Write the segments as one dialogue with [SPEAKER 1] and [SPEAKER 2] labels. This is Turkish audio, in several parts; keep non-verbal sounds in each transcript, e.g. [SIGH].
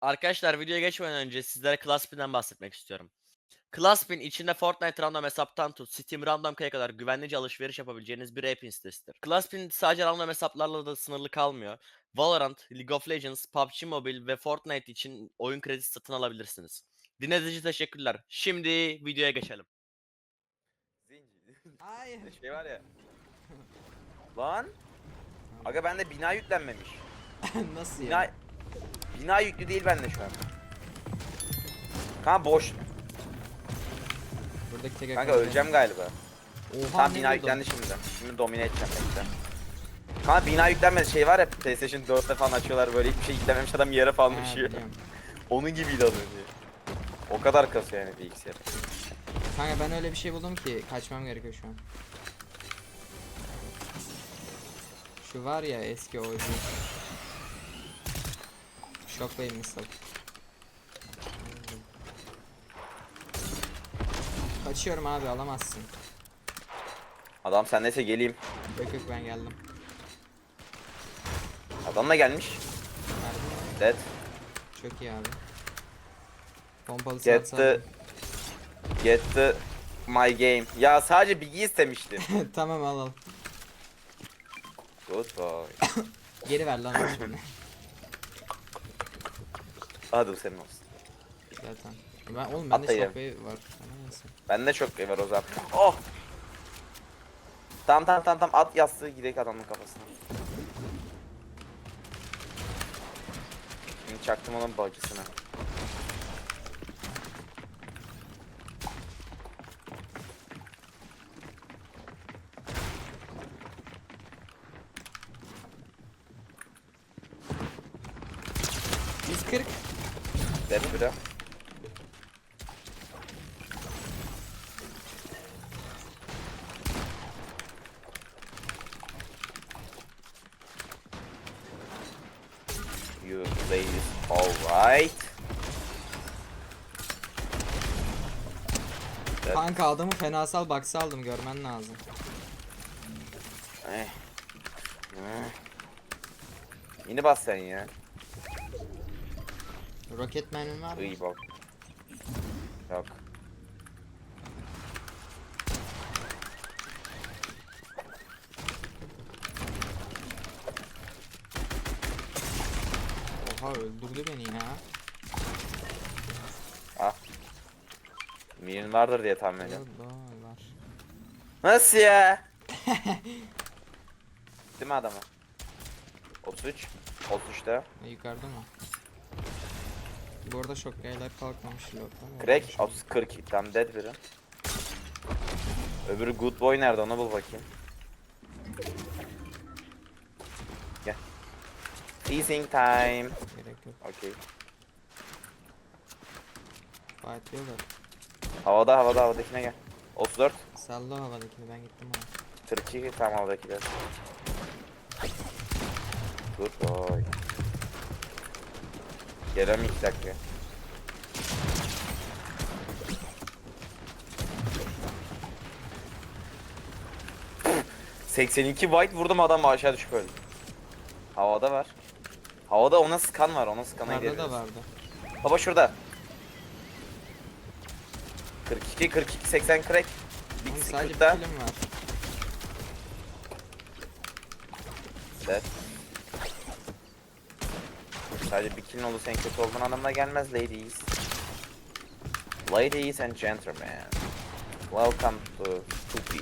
[SPEAKER 1] Arkadaşlar videoya geçmeden önce sizlere Claspin'den bahsetmek istiyorum. Claspin içinde Fortnite random hesaptan tut Steam random kaya kadar güvenlice alışveriş yapabileceğiniz bir e sitesidir. Claspin sadece random hesaplarla da sınırlı kalmıyor. Valorant, League of Legends, PUBG Mobile ve Fortnite için oyun kredisi satın alabilirsiniz. Dinlediğiniz için teşekkürler. Şimdi videoya geçelim.
[SPEAKER 2] Zenci. [LAUGHS]
[SPEAKER 3] Hayır.
[SPEAKER 2] şey var ya. Lan. Aga bende bina yüklenmemiş. [LAUGHS]
[SPEAKER 3] Nasıl ya?
[SPEAKER 2] bina yüklü değil bende şu an. Kanka boş.
[SPEAKER 3] Buradaki tek
[SPEAKER 2] Kanka öleceğim galiba.
[SPEAKER 3] Oha
[SPEAKER 2] Tamam
[SPEAKER 3] ne
[SPEAKER 2] bina yüklendi şimdi. Şimdi domine edeceğim bekle. Kanka bina yüklenmedi şey var ya PlayStation 4'te falan açıyorlar böyle hiçbir şey yüklememiş adam yere falan
[SPEAKER 3] Ha,
[SPEAKER 2] düşüyor.
[SPEAKER 3] biliyorum. [LAUGHS]
[SPEAKER 2] Onun gibiydi az önce. O kadar kasıyor yani bilgisayar.
[SPEAKER 3] Kanka ben öyle bir şey buldum ki kaçmam gerekiyor şu an. Şu var ya eski OG. Shockwave missile. Kaçıyorum abi alamazsın.
[SPEAKER 2] Adam sen neyse geleyim.
[SPEAKER 3] Yok yok ben geldim.
[SPEAKER 2] Adam da gelmiş.
[SPEAKER 3] Nerede?
[SPEAKER 2] Dead.
[SPEAKER 3] Çok iyi abi. Pompalı
[SPEAKER 2] Get
[SPEAKER 3] saat
[SPEAKER 2] the Get the my game. Ya sadece bilgi istemiştim. [LAUGHS]
[SPEAKER 3] Tamam al al.
[SPEAKER 2] Good boy.
[SPEAKER 3] Geri ver lan. [COUGHS]
[SPEAKER 2] Hadi senin olsun.
[SPEAKER 3] Zaten. Ben, oğlum bende
[SPEAKER 2] Atlayın.
[SPEAKER 3] shockwave var. Ama neyse.
[SPEAKER 2] Bende çok var o zaman. Oh! Tamam tamam tamam tamam at yastığı gidelim adamın kafasına. Şimdi çaktım onun bacısına.
[SPEAKER 3] Biz 40.
[SPEAKER 2] Dead biri. You ladies alright. Evet.
[SPEAKER 3] Kanka adamı fenasal baksa aldım görmen lazım.
[SPEAKER 2] Eh. Eh. Yeni bas sen ya.
[SPEAKER 3] Rocketman'in var mı?
[SPEAKER 2] İyi bak. Yok.
[SPEAKER 3] Oha öldürdü beni ya.
[SPEAKER 2] Ah. Mirin vardır diye tahmin ediyorum.
[SPEAKER 3] Doğru, var.
[SPEAKER 2] Nasıl ya? [LAUGHS] Değil mi adamı? 33. 33'te.
[SPEAKER 3] E, yukarıda mı? Bu arada şokkaylar kalkmamış lottan.
[SPEAKER 2] Crack 30 42. Tam dead biri. Öbürü good boy nerede onu bul bakayım. Gel. Freezing time. Okey.
[SPEAKER 3] Fight diyorlar.
[SPEAKER 2] Havada havada havadakine gel. 34.
[SPEAKER 3] Salla havadakini ben gittim ama.
[SPEAKER 2] 42 tam havadakiler. Good boy. Gelem 2 dakika. Pff, 82 white vurdum adam aşağı düşüp öldü. Havada var. Havada ona skan var ona skana
[SPEAKER 3] Yukarıda
[SPEAKER 2] geliyoruz.
[SPEAKER 3] da vardı.
[SPEAKER 2] Baba şurada. 42 42 80 crack. Big
[SPEAKER 3] Oğlum sadece bir
[SPEAKER 2] Secret'ta.
[SPEAKER 3] kilim var.
[SPEAKER 2] Evet. Sadece bir killin olursa en kötü olduğun anlamına gelmez ladies. Ladies and gentlemen. Welcome to Tupi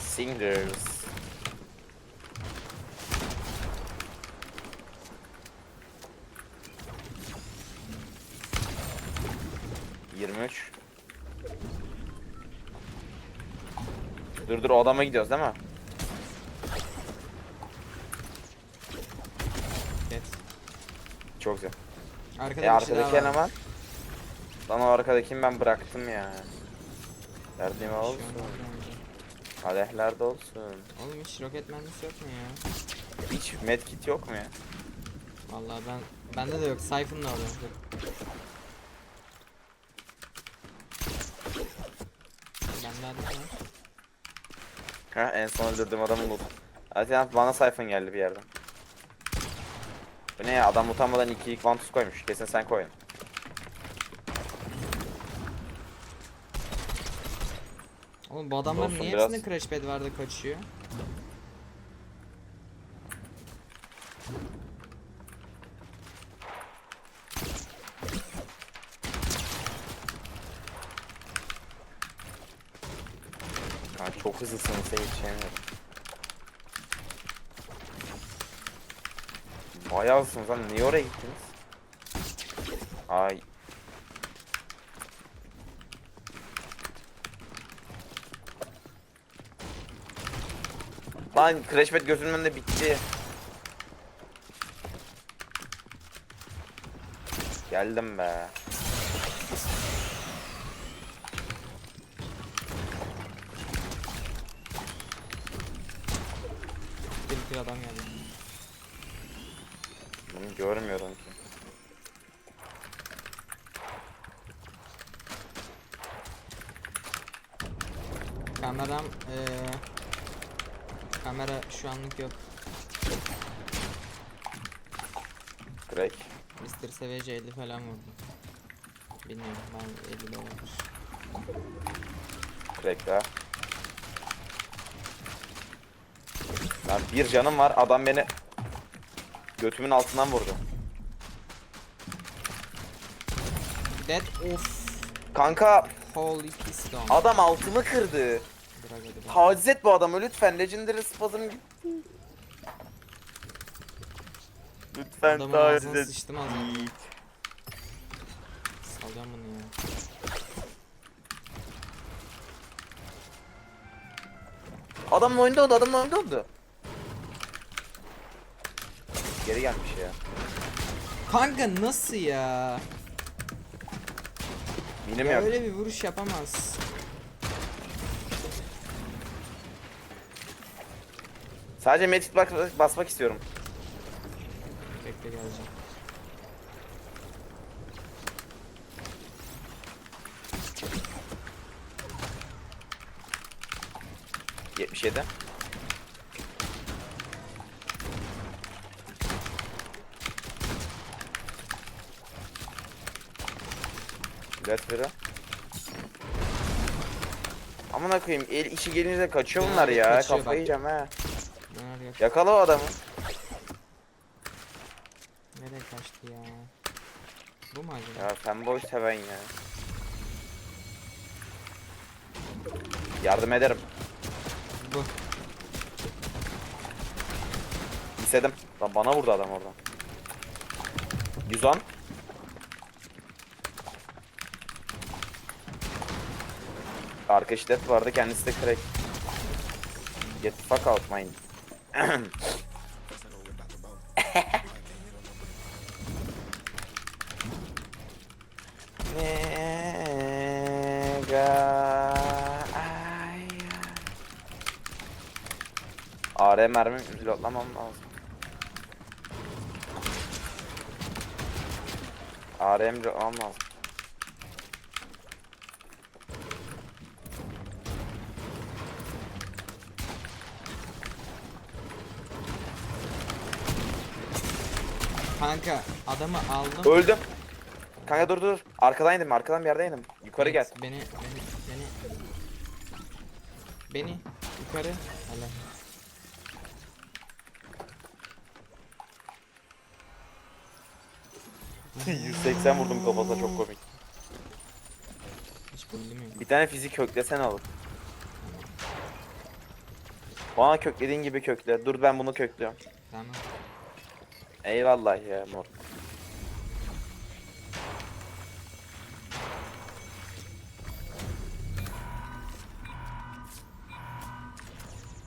[SPEAKER 2] Singers. Yirmi üç. Dur o adama gidiyoruz değil mi?
[SPEAKER 3] Get.
[SPEAKER 2] Çok güzel.
[SPEAKER 3] Arkada
[SPEAKER 2] E
[SPEAKER 3] bir şey daha
[SPEAKER 2] arkadaki
[SPEAKER 3] var.
[SPEAKER 2] eleman. Lan o arkadakini ben bıraktım ya. Derdim
[SPEAKER 3] şey
[SPEAKER 2] olsun. Kadehlerde olsun.
[SPEAKER 3] Oğlum hiç Rocketman'lısı yok mu ya?
[SPEAKER 2] Hiç medkit yok mu ya?
[SPEAKER 3] Vallahi ben bende de yok. Siphon'la alıyorum. Dur. Bende ne var?
[SPEAKER 2] Ha en son öldürdüğüm adamı buldum. Ya bana sayfan geldi bir yerden. Bu ne ya adam utanmadan 2 ilk vantus koymuş. Kesin sen koyun.
[SPEAKER 3] Oğlum bu adamların
[SPEAKER 2] Olsun
[SPEAKER 3] niye
[SPEAKER 2] biraz.
[SPEAKER 3] hepsinde crash pad var da kaçıyor?
[SPEAKER 2] Ha, çok hızlısın sen yetişemiyorum. Bayağı lan. Niye oraya gittiniz? Ay. Lan Crash Pad gözümün önünde bitti. Geldim be.
[SPEAKER 3] Bir bir adam geldi.
[SPEAKER 2] Bunu görmüyorum ki.
[SPEAKER 3] Kameram eee kamera şu anlık yok.
[SPEAKER 2] Crack.
[SPEAKER 3] Mr. Savage 50 falan vurdu. Bilmiyorum ben 50 de olabilir.
[SPEAKER 2] Crack daha. Lan bir canım var. Adam beni götümün altından vurdu.
[SPEAKER 3] Dead of
[SPEAKER 2] Kanka
[SPEAKER 3] Holy Piston.
[SPEAKER 2] adam altımı kırdı.
[SPEAKER 3] Bırak.
[SPEAKER 2] Taciz et bu adamı lütfen. Legendary spazm gitti. Lütfen
[SPEAKER 3] Adamın
[SPEAKER 2] taciz
[SPEAKER 3] ağzına
[SPEAKER 2] et.
[SPEAKER 3] sıçtım az önce.
[SPEAKER 2] Yiğit.
[SPEAKER 3] Salacağım bunu ya.
[SPEAKER 2] Adamın oyunda oldu, adamın oyunda oldu. Geri gelmiş ya.
[SPEAKER 3] Kanka nasıl ya?
[SPEAKER 2] Minim
[SPEAKER 3] ya
[SPEAKER 2] yok.
[SPEAKER 3] öyle bir vuruş yapamaz.
[SPEAKER 2] Sadece medkit bak basmak istiyorum.
[SPEAKER 3] Bekle geleceğim.
[SPEAKER 2] Yetmiş yedi. Let biri. Amına koyayım el işi gelince kaçıyor bunlar ya.
[SPEAKER 3] kaçıyor
[SPEAKER 2] Kafayı
[SPEAKER 3] bak.
[SPEAKER 2] yiyeceğim ha.
[SPEAKER 3] Neler
[SPEAKER 2] Yakala o adamı.
[SPEAKER 3] Nereye kaçtı ya? Bu mu acaba?
[SPEAKER 2] Ya fanboy seven ya. Yardım ederim.
[SPEAKER 3] Bu.
[SPEAKER 2] İstedim. Lan bana vurdu adam oradan. 110. Arka şiddet vardı kendisi de crack. Get fuck out mine. Mega ay. AR mermi pilotlamam lazım. ARM pilotlamam lazım.
[SPEAKER 3] Kanka adamı aldım.
[SPEAKER 2] Öldüm. Kanka dur dur. Arkadan indim. Arkadan bir yerdeydim. Yukarı gel.
[SPEAKER 3] Evet, Beni beni beni beni yukarı. Hala.
[SPEAKER 2] 180 [LAUGHS] vurdum kafasına çok komik.
[SPEAKER 3] Hiç.
[SPEAKER 2] Bir tane fizik köklesen olur. Bana köklediğin gibi kökle. Dur ben bunu köklüyorum.
[SPEAKER 3] Tamam.
[SPEAKER 2] Eyvallah ya mor.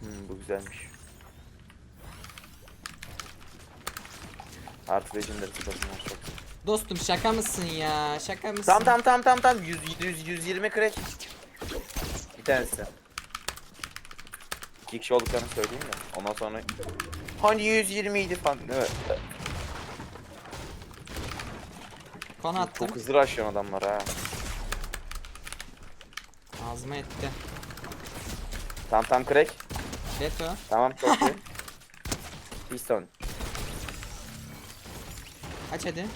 [SPEAKER 2] Hmm, bu güzelmiş. Artı legendary sıfırlar çok.
[SPEAKER 3] Dostum şaka mısın ya? Şaka mısın?
[SPEAKER 2] Tam tam tam tam tam 100 100 120 crack. Bir tanesi. İki kişi olduklarını söyleyeyim de. Ondan sonra hani 120 idi falan. Evet.
[SPEAKER 3] Kon attım.
[SPEAKER 2] Çok hızlı rushlıyor adamlar ha.
[SPEAKER 3] Ağzıma etti.
[SPEAKER 2] Tam tam crack.
[SPEAKER 3] Beto.
[SPEAKER 2] Tamam çok iyi. [LAUGHS] Piston.
[SPEAKER 3] Aç hadi.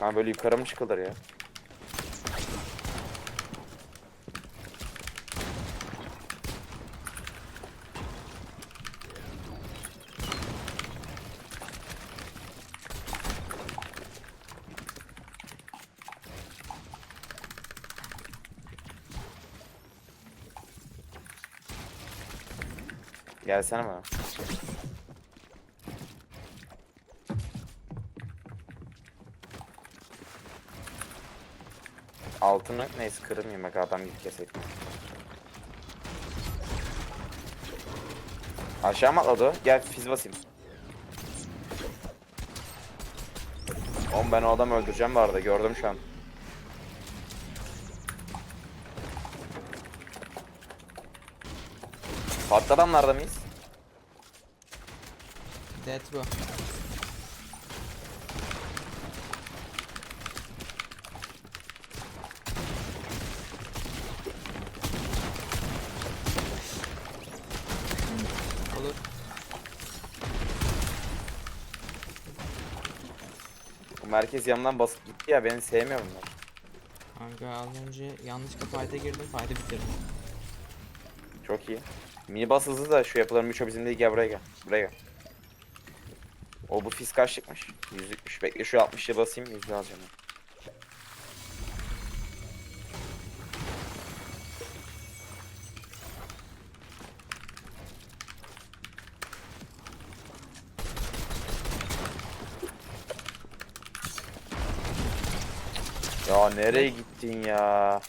[SPEAKER 2] Ha böyle yukarı mı çıkılır ya? Gelsene bana. Altını neyse kırmayayım bak adam gibi keseyim. Aşağı mı atladı? Gel fiz basayım. Oğlum ben o adamı öldüreceğim bu arada gördüm şu an. Farklı adamlarda mıyız?
[SPEAKER 3] Dead bu. Olur.
[SPEAKER 2] Bu merkez yanından basıp gitti ya beni sevmiyor bunlar.
[SPEAKER 3] Kanka az önce yanlışlıkla fight'a girdim fight'ı bitirdim.
[SPEAKER 2] Çok iyi. Mini bas hızlı da şu yapıların birçoğu bizim değil gel buraya gel. Buraya gel. O bu fiz kaçlıkmış? Yüzlükmüş. Bekle şu 60'ı basayım yüzlüğü alacağım. Ya nereye gittin ya?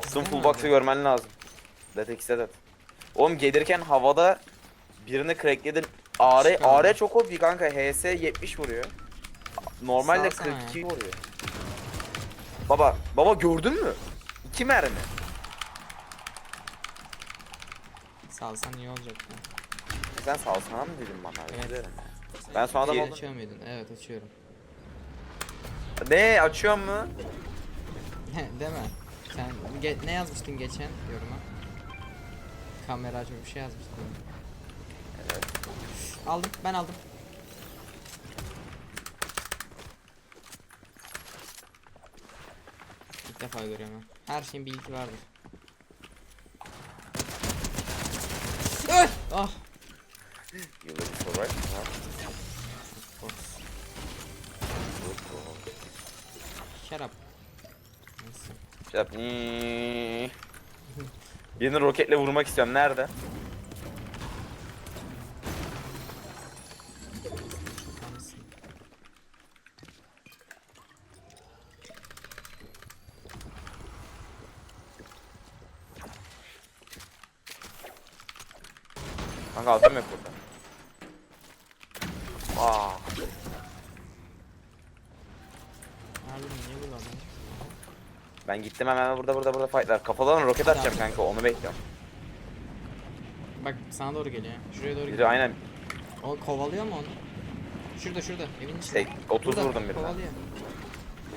[SPEAKER 2] Attığım full box'ı görmen lazım. Dead X'e dead. Oğlum gelirken havada birini crackledin. AR,
[SPEAKER 3] Çıkardı.
[SPEAKER 2] AR çok OP kanka. HS 70 vuruyor. Normalde
[SPEAKER 3] Salsana ya.
[SPEAKER 2] 42 vuruyor. Baba, baba gördün mü? İki mermi.
[SPEAKER 3] Salsan iyi olacak ya.
[SPEAKER 2] Sen salsana mı dedin bana?
[SPEAKER 3] Evet.
[SPEAKER 2] Ben son adam oldum.
[SPEAKER 3] Açıyor muydun? Evet açıyorum.
[SPEAKER 2] Ne açıyor mu? [LAUGHS]
[SPEAKER 3] Mi? Sen ne yazmıştın geçen yoruma? Kamera açıp bir şey yazmıştın.
[SPEAKER 2] Evet.
[SPEAKER 3] Aldım ben aldım. İlk defa görüyorum ben. Her şeyin bir ilki vardır. Ah!
[SPEAKER 2] You ready for right? Ha?
[SPEAKER 3] Of course. Shut up.
[SPEAKER 2] Şey yap. roketle vurmak istiyorum. Nerede? Kanka adam yok burada. Aa.
[SPEAKER 3] Harbi mi? niye bu lan?
[SPEAKER 2] Ben gittim hemen burada burada burada fightlar. Kafadan roket atacağım kanka onu bekliyorum.
[SPEAKER 3] Bak sana doğru geliyor. Şuraya doğru
[SPEAKER 2] Biri
[SPEAKER 3] gidiyor.
[SPEAKER 2] aynen
[SPEAKER 3] O kovalıyor mu onu? Şurada şurada evin içinde.
[SPEAKER 2] şey 30
[SPEAKER 3] Burada,
[SPEAKER 2] vurdum birine.
[SPEAKER 3] Kovalıyor.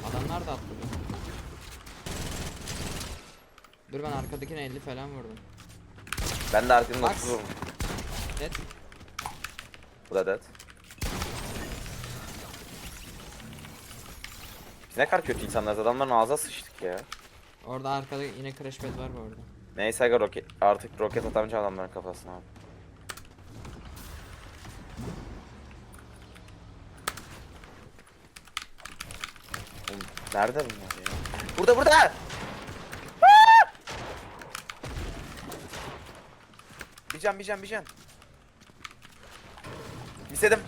[SPEAKER 3] Adamlar da atladı. Dur ben arkadakine 50 falan vurdum.
[SPEAKER 2] Ben de
[SPEAKER 3] Bak.
[SPEAKER 2] 30 vurdum.
[SPEAKER 3] Dead.
[SPEAKER 2] Bu da dead. Ne kadar kötü insanlarız adamların ağzına sıçtık ya.
[SPEAKER 3] Orada arkada yine crash pad var bu arada.
[SPEAKER 2] Neyse aga roket artık roket atamayacağım adamların kafasına abi. Oğlum, Nerede bunlar ya? Burada burada! Aa! Bir can bir can bir can. İstedim.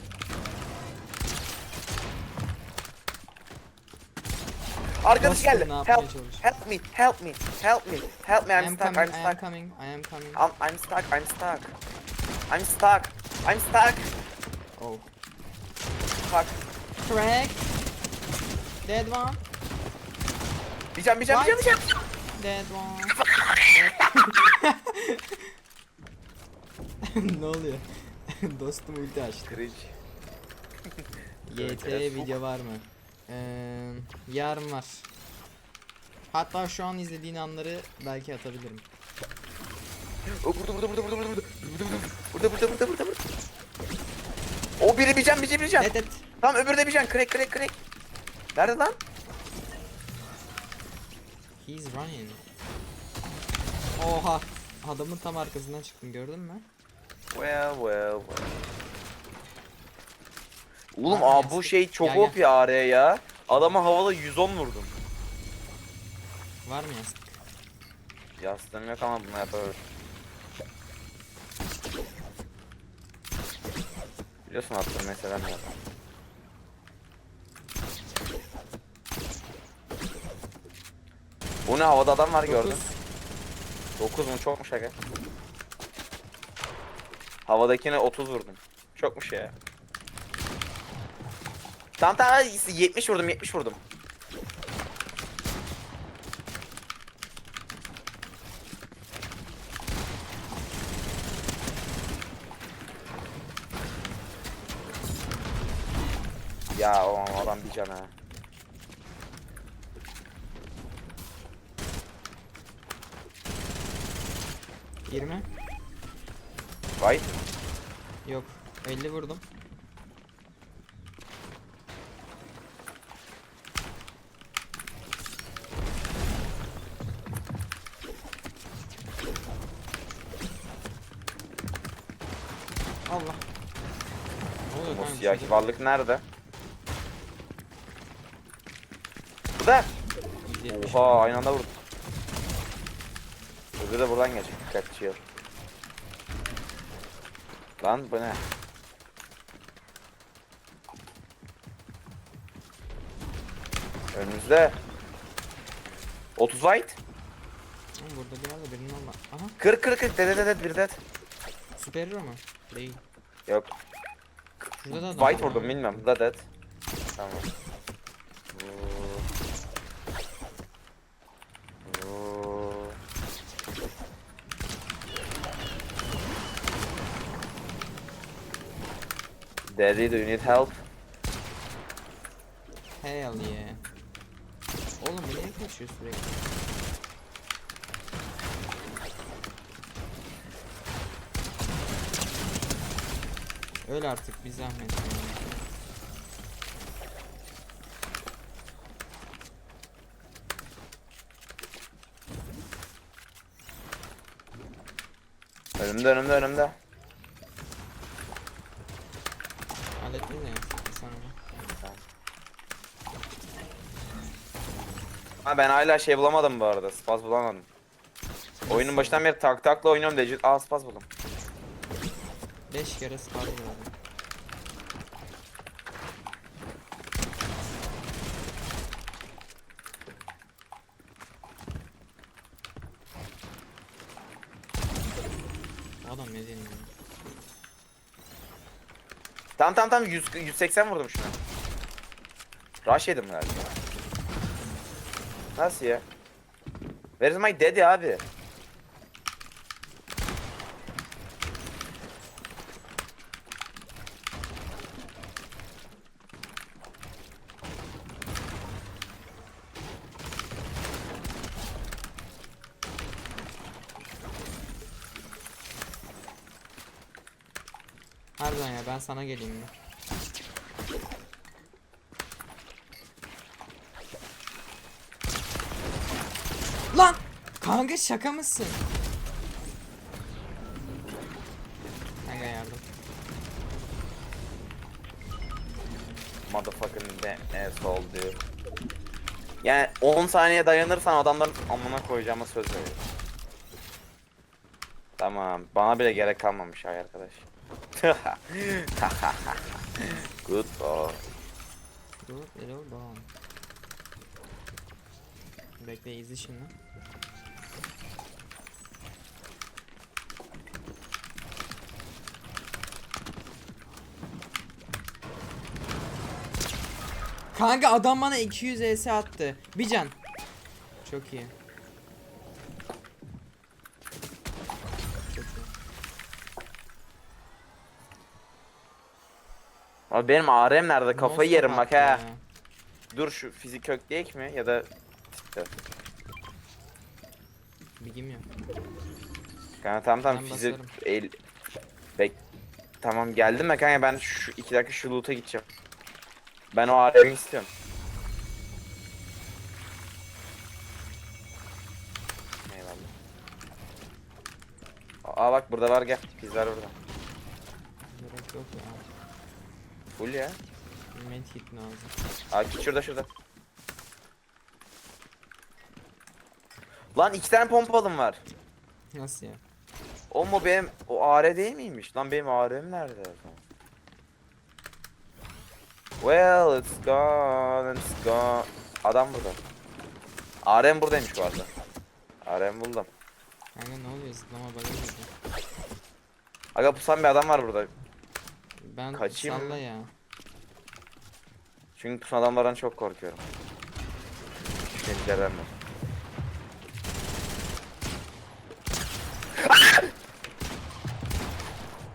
[SPEAKER 2] Arkadaş
[SPEAKER 3] Dostum,
[SPEAKER 2] geldi.
[SPEAKER 3] ne yapmaya
[SPEAKER 2] Help,
[SPEAKER 3] çalışıyor?
[SPEAKER 2] help me, help me, help me, help me.
[SPEAKER 3] I
[SPEAKER 2] I'm
[SPEAKER 3] am
[SPEAKER 2] stuck,
[SPEAKER 3] coming,
[SPEAKER 2] I'm
[SPEAKER 3] I am
[SPEAKER 2] stuck.
[SPEAKER 3] coming, I am coming.
[SPEAKER 2] I'm, I'm stuck, I'm stuck. I'm stuck. I'm stuck.
[SPEAKER 3] Oh.
[SPEAKER 2] Fuck.
[SPEAKER 3] Crack. Dead one.
[SPEAKER 2] Can bir can bir can.
[SPEAKER 3] Dead one. [LAUGHS] [LAUGHS] ne oluyor? [LAUGHS] Dostum ulti açtı.
[SPEAKER 2] Cringe.
[SPEAKER 3] YT video var mı? Ee, yarın var. Hatta şu an izlediğin anları belki atabilirim.
[SPEAKER 2] O burada burada burada burada burada burada burada burada burada burada burada O biri biri bir can.
[SPEAKER 3] Evet evet.
[SPEAKER 2] Tamam öbürü de bir can. Crack crack crack. Nerede lan?
[SPEAKER 3] He's running. Oha. Adamın tam arkasından çıktım gördün mü?
[SPEAKER 2] Well well well. Oğlum
[SPEAKER 3] Aa,
[SPEAKER 2] bu şey çok
[SPEAKER 3] Gel, gel.
[SPEAKER 2] OP ya araya ya. Adama havada 110 vurdum.
[SPEAKER 3] Var mı yastık?
[SPEAKER 2] Yastığım yok ama bunu yapabilirim. Biliyorsun attım mesela ne yapalım. Bu ne havada adam var gördüm.
[SPEAKER 3] Dokuz.
[SPEAKER 2] 9 mu çokmuş aga. Havadakine 30 vurdum. Çokmuş ya. Tamam tamam 70 vurdum 70 vurdum. Ya o adam bir can ha.
[SPEAKER 3] Yirmi.
[SPEAKER 2] Vay.
[SPEAKER 3] Yok. 50 vurdum. Allah. Ne
[SPEAKER 2] siyahi varlık nerede? Burada.
[SPEAKER 3] 170.
[SPEAKER 2] Oha aynı anda vurdum. Öbürü de buradan gelecek. Dikkatli ol. Lan bu ne? Önümüzde. 30 white.
[SPEAKER 3] Oğlum Burada bir yerde birinin olma. Aha.
[SPEAKER 2] 40 40 40 dedet dedet bir dedet.
[SPEAKER 3] Süper hero mu? Değil.
[SPEAKER 2] Yok.
[SPEAKER 3] Şurada da adam
[SPEAKER 2] White
[SPEAKER 3] var
[SPEAKER 2] vurdum
[SPEAKER 3] ama.
[SPEAKER 2] bilmem. Dedet. Tamam. Daddy, do you need help?
[SPEAKER 3] Hell yeah. Oğlum bu niye kaçıyor sürekli? Öyle artık bir zahmet.
[SPEAKER 2] Önümde, önümde, önümde.
[SPEAKER 3] Hallettin ya sana da.
[SPEAKER 2] Ha ben hala şey bulamadım bu arada. Spaz bulamadım. Oyunun başından beri tak takla oynuyorum diye. Aa spaz buldum.
[SPEAKER 3] 5 kere spar gördüm. Adam ne deniyor?
[SPEAKER 2] Tamam tamam tamam 100, 180 vurdum şuna. Rush yedim galiba. Nasıl ya? Where is my daddy abi?
[SPEAKER 3] Harbiden ya ben sana geleyim mi? Lan! Kanka şaka mısın? Kanka yardım.
[SPEAKER 2] Motherfucking damn asshole diyor. Yani 10 saniye dayanırsan adamların amına koyacağıma söz veriyorum. Tamam. Bana bile gerek kalmamış ay arkadaş. Good boy.
[SPEAKER 3] Dur, hello down. Bekle izle şimdi. Kanka adam bana 200 ES attı. Bir can. Çok iyi.
[SPEAKER 2] Abi benim ARM nerede? Kafayı yerim bak ha.
[SPEAKER 3] ya.
[SPEAKER 2] Dur şu fizik kökleyek mi ya da
[SPEAKER 3] Bilgim yok.
[SPEAKER 2] Kanka tamam tamam
[SPEAKER 3] Ben
[SPEAKER 2] fizik
[SPEAKER 3] basarım.
[SPEAKER 2] el bek tamam geldim mi kanka ben şu iki dakika şu loot'a gideceğim. Ben o ARM'i istiyorum. Eyvallah. Aa bak burada var gel. Biz var burada.
[SPEAKER 3] Gerek yok ya.
[SPEAKER 2] Full ya.
[SPEAKER 3] Medkit lazım.
[SPEAKER 2] Git şurada şurada. Lan iki tane pompalım var.
[SPEAKER 3] Nasıl ya?
[SPEAKER 2] O mu benim o AR değil miymiş? Lan benim AR'm nerede? Well it's gone it's gone. Adam burada. AR'm buradaymış bu arada. AR'm buldum.
[SPEAKER 3] Kanka ne oluyor zıplama girdi.
[SPEAKER 2] Aga pusan bir adam var burada.
[SPEAKER 3] Ben
[SPEAKER 2] Kaçayım
[SPEAKER 3] salla
[SPEAKER 2] mı?
[SPEAKER 3] ya.
[SPEAKER 2] Çünkü pusan adamlardan çok korkuyorum. Şüphelilerden de.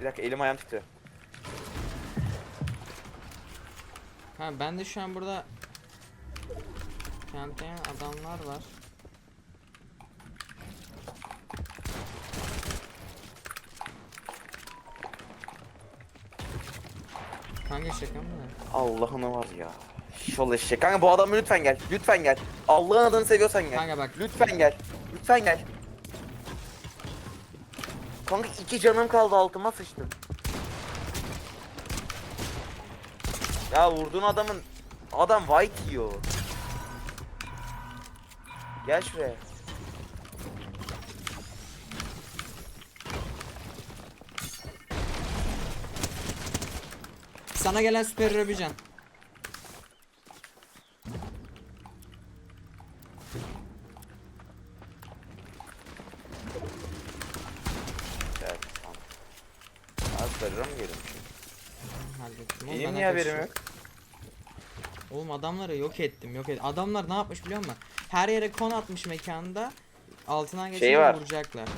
[SPEAKER 2] Bir dakika elim ayağım titriyor.
[SPEAKER 3] Ha ben de şu an burada kentleyen adamlar var. Kanka şaka mı?
[SPEAKER 2] Allah'ını var ya. Şol eşek. Kanka bu adamı lütfen gel. Lütfen gel. Allah'ın adını seviyorsan gel.
[SPEAKER 3] Kanka bak
[SPEAKER 2] Lütfen gel. Lütfen gel. Kanka iki canım kaldı altıma sıçtı. Ya vurduğun adamın adam white yiyor. Gel şuraya.
[SPEAKER 3] Sana gelen süper Robican.
[SPEAKER 2] Evet. Az sarıra mı gelin?
[SPEAKER 3] Hallettim. Oğlum
[SPEAKER 2] Benim
[SPEAKER 3] ben
[SPEAKER 2] niye haberim yok?
[SPEAKER 3] Oğlum adamları yok ettim yok ettim. Adamlar ne yapmış biliyor musun? Her yere kon atmış mekanda. Altından geçince
[SPEAKER 2] var.
[SPEAKER 3] vuracaklar.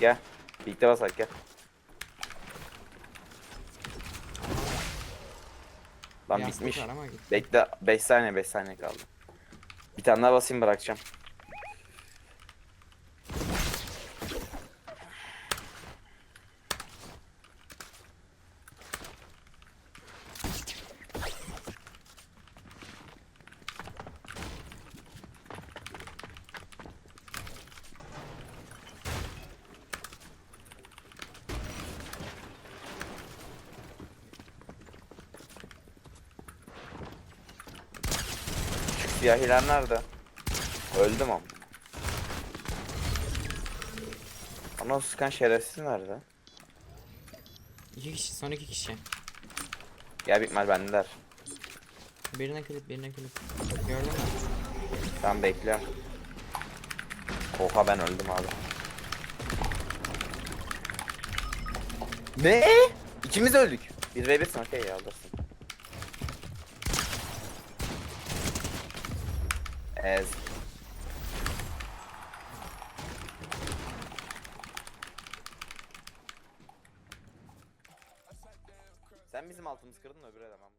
[SPEAKER 2] Gel. Birlikte basak gel. Lan
[SPEAKER 3] Yastık
[SPEAKER 2] bitmiş.
[SPEAKER 3] var ama git.
[SPEAKER 2] Bekle 5 saniye 5 saniye kaldı. Bir tane daha basayım bırakacağım. Siyahiler nerede? Öldüm ama. Ama o sıkan şerefsiz nerede?
[SPEAKER 3] İki kişi son iki kişi.
[SPEAKER 2] Gel bitmel bendeler.
[SPEAKER 3] Birine klip birine klip. Gördün mü?
[SPEAKER 2] Ben bekliyorum. Oha ben öldüm abi. Ne? İkimiz öldük. Bir ve birsin okey ya alırsın. Ez. Sen bizim altımız kırdın öbür eleman.